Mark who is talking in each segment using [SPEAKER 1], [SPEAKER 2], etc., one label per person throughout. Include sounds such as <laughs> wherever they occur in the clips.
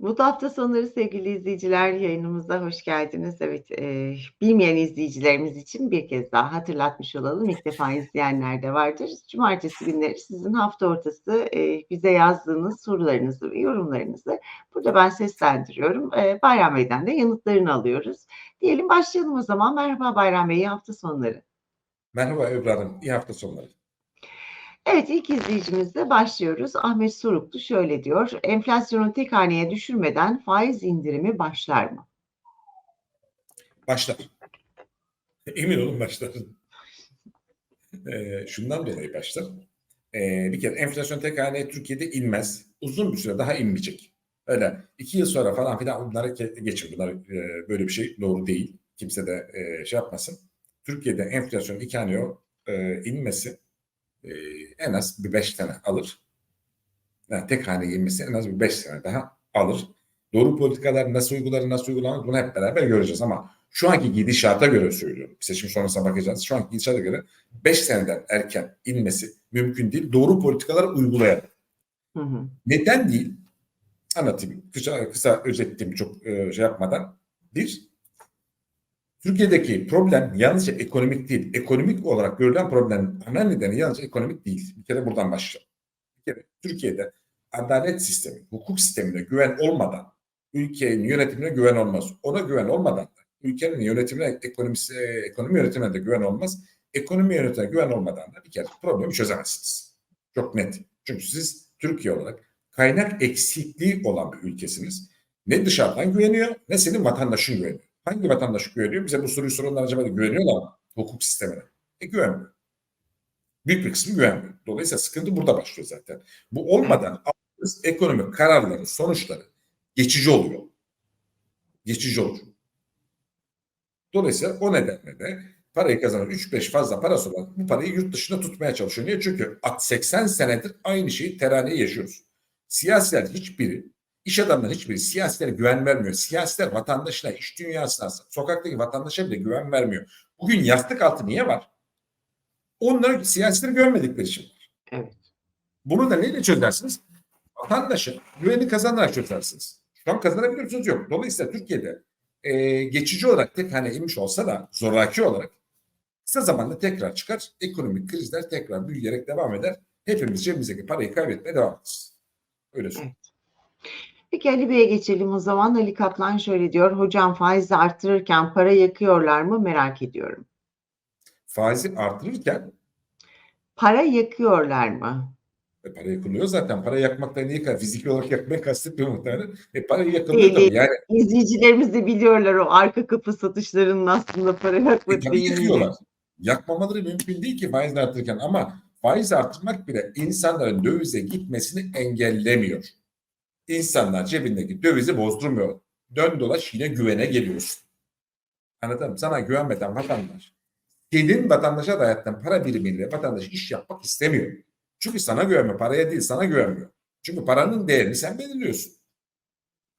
[SPEAKER 1] Mutlu hafta sonları sevgili izleyiciler, yayınımıza hoş geldiniz. Evet, eee, bilmeyen izleyicilerimiz için bir kez daha hatırlatmış olalım. İlk defa izleyenler de vardır. Cumartesi günleri sizin hafta ortası, eee, bize yazdığınız sorularınızı ve yorumlarınızı burada ben seslendiriyorum. Eee, Bayram Bey'den de yanıtlarını alıyoruz. Diyelim başlayalım o zaman. Merhaba Bayram Bey, iyi hafta sonları.
[SPEAKER 2] Merhaba Ebru Hanım, iyi hafta sonları.
[SPEAKER 1] Evet, ilk izleyicimizle başlıyoruz. Ahmet Suruklu şöyle diyor: "Enflasyonu tek haneye düşürmeden faiz indirimi başlar mı?"
[SPEAKER 2] Başlar. Emin olun başlar. Eee, şundan dolayı başlar. Eee, bir kere enflasyon tek haneye Türkiye'de inmez. Uzun bir süre daha inmeyecek. Öyle 2 yıl sonra falan filan bunları ge geçin. Bunlar, eee, böyle bir şey doğru değil. Kimse de, eee, şey yapmasın. Türkiye'de enflasyonun 2 haneye eee, inmesi, eee, en az bir 5 sene alır. Yani tek haneye inmesi en az bir 5 sene daha alır. Doğru politikalar nasıl uygulanır, nasıl uygulanmaz bunu hep beraber göreceğiz ama şu anki gidişata göre söylüyorum. Seçim sonrasına bakacağız. Şu anki gidişata göre 5 seneden erken inmesi mümkün değil. Doğru politikalar uygulayarak.
[SPEAKER 1] Hı hı.
[SPEAKER 2] Neden değil? Anlatayım. Kısa, kısa özetleyeyim çok e, şey yapmadan. Bir, Türkiye'deki problem yalnızca ekonomik değil. Ekonomik olarak görülen problem ana nedeni yalnızca ekonomik değil. Bir kere buradan başlayalım. Bir kere Türkiye'de adalet sistemi, hukuk sistemine güven olmadan ülkenin yönetimine güven olmaz. Ona güven olmadan da ülkenin yönetimine, ekonomisi, ekonomi yönetimine de güven olmaz. Ekonomi yönetimine güven olmadan da bir kere problemi çözemezsiniz. Çok net. Çünkü siz Türkiye olarak kaynak eksikliği olan bir ülkesiniz. Ne dışarıdan güveniyor ne senin vatandaşın güveniyor. Hangi vatandaş güveniyor? Bize bu soruyu soranlar acaba güveniyorlar mı? Hukuk sistemine. E güvenmiyor. Büyük bir kısmı güvenmiyor. Dolayısıyla sıkıntı burada başlıyor zaten. Bu olmadan aldığınız ekonomik kararların sonuçları geçici oluyor. Geçici olur. Dolayısıyla o nedenle de parayı kazanan 3-5 fazla parası olan bu parayı yurt dışında tutmaya çalışıyor. Niye? Çünkü 80 senedir aynı şeyi teraneye yaşıyoruz. Siyasiler hiçbiri, iş adamları hiçbiri siyasilere güven vermiyor. Siyasiler vatandaşına, iş dünyasına, sokaktaki vatandaşa bile güven vermiyor. Bugün yastık altı niye var? Onları siyasileri görmedikleri için var.
[SPEAKER 1] Evet.
[SPEAKER 2] Bunu da neyle çözersiniz? Vatandaşın güveni kazanarak çözersiniz. Şu an kazanabiliyorsunuz yok. Dolayısıyla Türkiye'de e, geçici olarak tek hane inmiş olsa da zoraki olarak kısa zamanda tekrar çıkar. Ekonomik krizler tekrar büyüyerek devam eder. Hepimiz cebimizdeki parayı kaybetmeye devam ederiz. Öyle söyleyeyim.
[SPEAKER 1] Peki Ali Bey'e geçelim o zaman. Ali Kaplan şöyle diyor: "Hocam faizi arttırırken para yakıyorlar mı merak ediyorum."
[SPEAKER 2] Faizi artırırken
[SPEAKER 1] Para yakıyorlar mı?
[SPEAKER 2] e, para yakılıyor zaten. Para yakmaktan niye kadar fiziki olarak yakmayı kastetmiyor muhtemelen. E, para yakılıyor
[SPEAKER 1] Değil,
[SPEAKER 2] tabii. Yani
[SPEAKER 1] İzleyicilerimiz de biliyorlar o arka kapı satışlarının aslında para
[SPEAKER 2] E,
[SPEAKER 1] yakmak
[SPEAKER 2] tabii yakıyorlar. Yakmamaları mümkün değil ki faiz artırırken ama faiz artırmak bile insanların dövize gitmesini engellemiyor. İnsanlar cebindeki dövizi bozdurmuyor. Dön dolaş yine güvene geliyorsun. Anladın mı? Sana güvenmeden vatandaş senin vatandaşa dayattığın para birimiyle vatandaş iş yapmak istemiyor. Çünkü sana güvenmiyor. Paraya değil sana güvenmiyor. Çünkü paranın değerini sen belirliyorsun.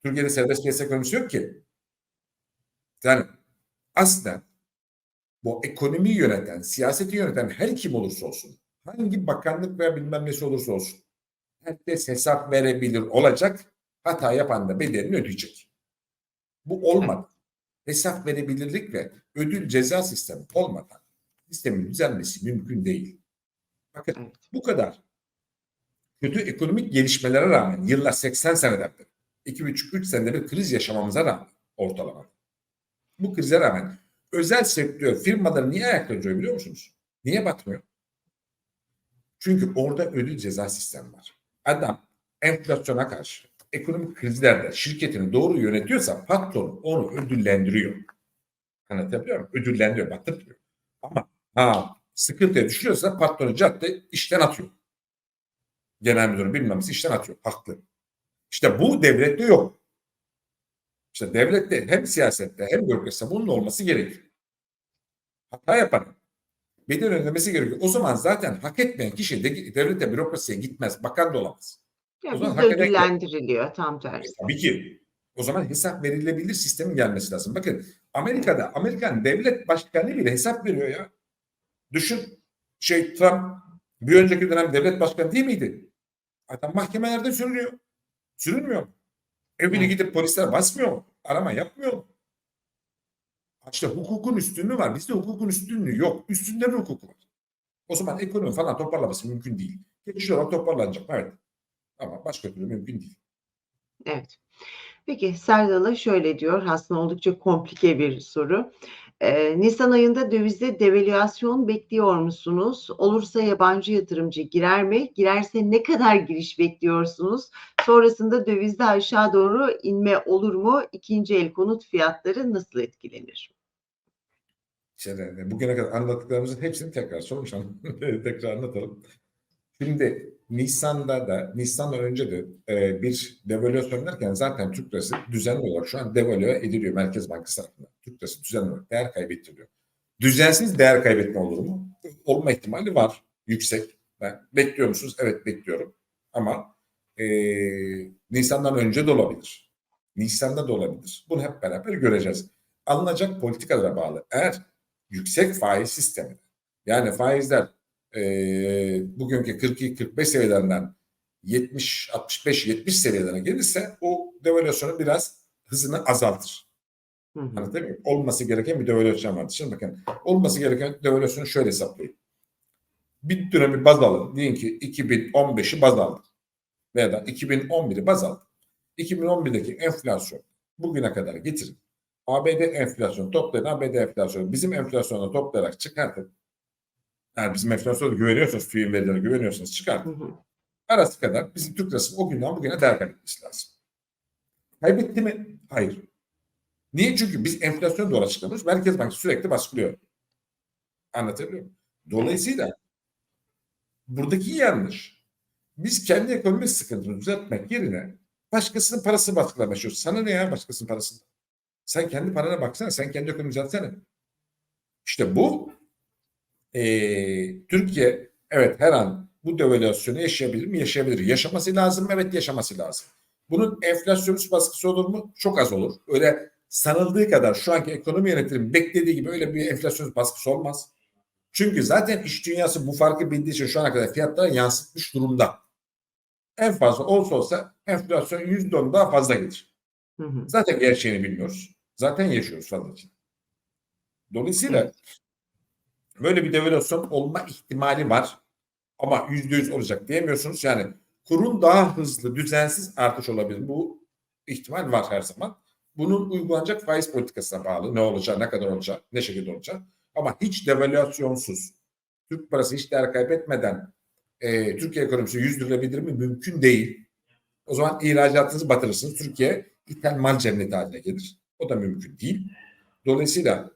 [SPEAKER 2] Türkiye'de serbest piyasa ekonomisi yok ki. Yani aslında bu ekonomiyi yöneten, siyaseti yöneten her kim olursa olsun, hangi bakanlık veya bilmem nesi olursa olsun, herkes hesap verebilir olacak, hata yapan da bedelini ödeyecek. Bu olmadı. Hesap verebilirlik ve ödül ceza sistemi olmadan sistemin düzenmesi mümkün değil. Bakın bu kadar kötü ekonomik gelişmelere rağmen yıllar 80 seneden beri 2,5-3 senede bir kriz yaşamamıza rağmen ortalama. Bu krize rağmen özel sektör firmaları niye ayakta duruyor biliyor musunuz? Niye batmıyor? Çünkü orada ödül ceza sistemi var. Adam enflasyona karşı ekonomik krizlerde şirketini doğru yönetiyorsa patron onu ödüllendiriyor. Anlatabiliyor muyum? Ödüllendiriyor, battırmıyor. Ama ha, sıkıntıya düşüyorsa patronu cadde işten atıyor. Genel müdürü bilmemiz işten atıyor. Haklı. İşte bu devlette yok. İşte devlette hem siyasette hem bürokraside bunun olması gerekiyor. Hata yapan bedel ödemesi gerekiyor. O zaman zaten hak etmeyen kişi de, devlete bürokrasiye gitmez. Bakan da olamaz.
[SPEAKER 1] Ya
[SPEAKER 2] O zaman hak eden-
[SPEAKER 1] ödüllendiriliyor tam
[SPEAKER 2] E,
[SPEAKER 1] tersi.
[SPEAKER 2] tabii ki. O zaman hesap verilebilir sistemin gelmesi lazım. Bakın Amerika'da Amerikan devlet başkanı bile hesap veriyor ya. Düşün şey Trump bir önceki dönem devlet başkanı değil miydi? Adam mahkemelerde sürünüyor. Sürünmüyor mu? Evine gidip polisler basmıyor mu? Arama yapmıyor mu? İşte hukukun üstünlüğü var. Bizde hukukun üstünlüğü yok. Üstünlerin hukuku var. O zaman ekonomi falan toparlaması mümkün değil. Geçici olarak toparlanacak. Evet. Ama başka türlü mümkün değil.
[SPEAKER 1] Evet. Peki Serdal'a şöyle diyor, aslında oldukça komplike bir soru. Ee, Nisan ayında dövizde devalüasyon bekliyor musunuz? Olursa yabancı yatırımcı girer mi? Girerse ne kadar giriş bekliyorsunuz? Sonrasında dövizde aşağı doğru inme olur mu? İkinci el konut fiyatları nasıl etkilenir?
[SPEAKER 2] şeylerinde bugüne kadar anlattıklarımızın hepsini tekrar sormuşum. <laughs> tekrar anlatalım. Şimdi Nisan'da da Nisan'dan önce de e, bir devalüasyon derken zaten Türk lirası düzenli olarak şu an devalüe ediliyor Merkez Bankası tarafından. Türk lirası düzenli olarak değer kaybettiriyor. Düzensiz değer kaybetme olur mu? Olma ihtimali var. Yüksek. Ben, bekliyor musunuz? Evet bekliyorum. Ama e, Nisan'dan önce de olabilir. Nisan'da da olabilir. Bunu hep beraber göreceğiz. Alınacak politikalara bağlı. Eğer yüksek faiz sistemi yani faizler e, bugünkü 42-45 seviyelerinden 70, 65, 70 seviyelerine gelirse o devalüasyonu biraz hızını azaltır.
[SPEAKER 1] Hı hı.
[SPEAKER 2] Olması gereken bir devalüasyon vardır. Şimdi bakın olması gereken devalüasyonu şöyle hesaplayın. Bir dönemi baz alın. Diyelim ki 2015'i baz aldık. Veya da 2011'i baz aldık. 2011'deki enflasyon bugüne kadar getirin. ABD enflasyonu toplayın. ABD enflasyonu bizim enflasyonla toplayarak çıkartın. Yani bizim enflasyona güveniyorsanız, TÜİ'nin verilerine güveniyorsanız çıkartın.
[SPEAKER 1] hı.
[SPEAKER 2] Arası kadar bizim Türk lirası o günden bugüne değer kaybetmesi lazım. Kaybetti mi? Hayır. Niye? Çünkü biz enflasyon doğru açıklamıyoruz. Merkez Bankası sürekli baskılıyor. Anlatabiliyor muyum? Dolayısıyla buradaki yanlış. Biz kendi ekonomik sıkıntımızı düzeltmek yerine başkasının parasını baskılamaya çalışıyoruz. Sana ne ya başkasının parasını? Sen kendi parana baksana. Sen kendi ekonomini düzeltsene. İşte bu eee, Türkiye evet her an bu devalüasyonu yaşayabilir mi? Yaşayabilir. Yaşaması lazım mı? Evet yaşaması lazım. Bunun enflasyonist baskısı olur mu? Çok az olur. Öyle sanıldığı kadar şu anki ekonomi yönetimi beklediği gibi öyle bir enflasyonist baskısı olmaz. Çünkü zaten iş dünyası bu farkı bildiği için şu ana kadar fiyatlara yansıtmış durumda. En fazla olsa olsa enflasyon %10 daha fazla gelir.
[SPEAKER 1] Hı hı.
[SPEAKER 2] Zaten gerçeğini bilmiyoruz. Zaten yaşıyoruz fazlaca. Dolayısıyla
[SPEAKER 1] Evet.
[SPEAKER 2] Böyle bir devalüasyon olma ihtimali var. Ama yüzde yüz olacak diyemiyorsunuz. Yani kurun daha hızlı, düzensiz artış olabilir. Bu ihtimal var her zaman. Bunun uygulanacak faiz politikasına bağlı. Ne olacağı, ne kadar olacak, ne şekilde olacak. Ama hiç devalüasyonsuz, Türk parası hiç değer kaybetmeden e, Türkiye ekonomisi yüzdürülebilir mi? Mümkün değil. O zaman ihracatınızı batırırsınız. Türkiye ithal mal cenneti haline gelir. O da mümkün değil. Dolayısıyla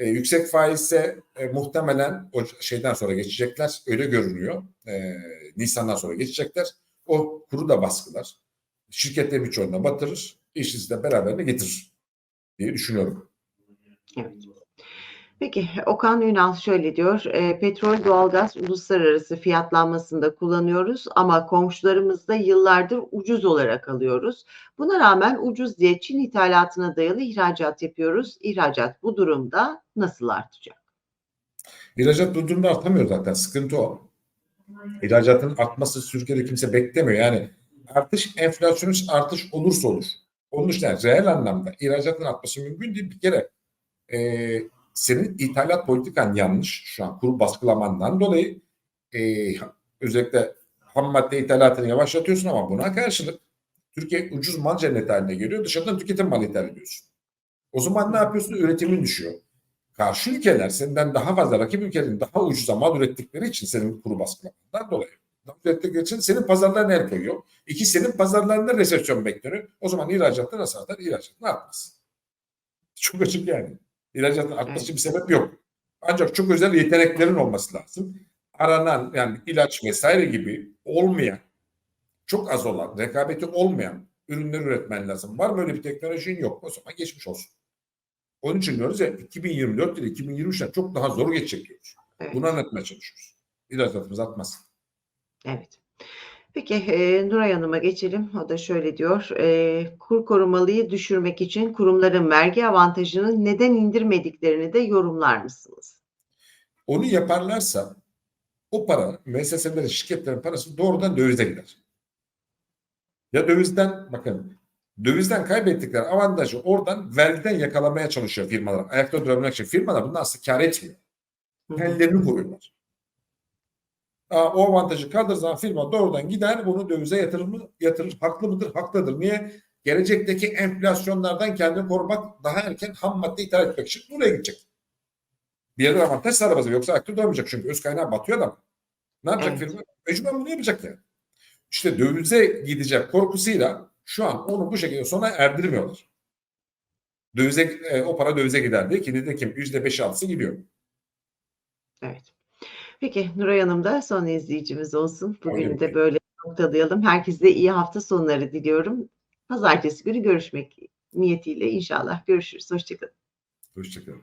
[SPEAKER 2] e, yüksek faizse e, muhtemelen o şeyden sonra geçecekler. Öyle görünüyor. E, Nisan'dan sonra geçecekler. O kuru da baskılar. Şirketlerin birçoğuna batırır. İşsiz de beraberine getirir diye düşünüyorum.
[SPEAKER 1] Evet. Peki Okan Ünal şöyle diyor. E, petrol, doğalgaz uluslararası fiyatlanmasında kullanıyoruz ama komşularımızda yıllardır ucuz olarak alıyoruz. Buna rağmen ucuz diye Çin ithalatına dayalı ihracat yapıyoruz. İhracat bu durumda nasıl artacak?
[SPEAKER 2] İhracat bu durumda artamıyor zaten. Sıkıntı o. İhracatın artması Türkiye'de kimse beklemiyor. Yani artış enflasyonist artış olursa olur. Onun için yani reel anlamda ihracatın artması mümkün değil. Bir kere e, senin ithalat politikan yanlış. Şu an kuru baskılamandan dolayı e, özellikle ham madde ithalatını yavaşlatıyorsun ama buna karşılık Türkiye ucuz mal cenneti haline geliyor. Dışarıdan tüketim malı ithal ediyorsun. O zaman ne yapıyorsun? Üretimin düşüyor. Karşı ülkeler senden daha fazla rakip ülkelerin daha ucuza mal ürettikleri için senin kuru baskılamandan dolayı. Ürettikleri için senin pazarlarına el koyuyor. İki senin pazarlarında resesyon bekleniyor. O zaman ihracatta nasıl artar? İhracatın artmaz. Çok açık yani. İhracatın artması için bir sebep yok. Ancak çok özel yeteneklerin olması lazım. Aranan yani ilaç vesaire gibi olmayan, çok az olan, rekabeti olmayan ürünler üretmen lazım. Var mı öyle bir teknolojin yok? O zaman geçmiş olsun. Onun için diyoruz ya 2024 ile 2023'ten çok daha zor geçecek diyoruz.
[SPEAKER 1] Evet.
[SPEAKER 2] Bunu anlatmaya çalışıyoruz. İhracatımız artmaz.
[SPEAKER 1] Evet. Peki e, Nuray Hanım'a geçelim. O da şöyle diyor. E, kur korumalıyı düşürmek için kurumların vergi avantajını neden indirmediklerini de yorumlar mısınız?
[SPEAKER 2] Onu yaparlarsa o para müesseselerin, şirketlerin parası doğrudan dövize gider. Ya dövizden bakın Dövizden kaybettikleri avantajı oradan vergiden yakalamaya çalışıyor firmalar. Ayakta durabilmek için. Firmalar bundan aslında kar etmiyor. Kendilerini koruyorlar. O avantajı kaldığı zaman firma doğrudan gider bunu dövize yatırır mı? Yatırır. Haklı mıdır? Haklıdır. Niye? Gelecekteki enflasyonlardan kendini korumak daha erken ham madde ithal etmek için buraya gidecek. Bir yerde avantaj sağlaması yoksa ayakta duramayacak çünkü öz kaynağı batıyor adam. Ne yapacak
[SPEAKER 1] Evet.
[SPEAKER 2] firma? Mecburen bunu yapacak yani. İşte dövize gidecek korkusuyla şu an onu bu şekilde sona erdirmiyorlar. Dövize, e, o para dövize giderdi ki nitekim %5'i altısı gidiyor.
[SPEAKER 1] Evet. Peki Nuray Hanım da son izleyicimiz olsun. Bugün
[SPEAKER 2] Öyle.
[SPEAKER 1] de böyle noktalayalım. Herkese iyi hafta sonları diliyorum. Pazartesi günü görüşmek niyetiyle inşallah görüşürüz. Hoşçakalın.
[SPEAKER 2] Hoşçakalın.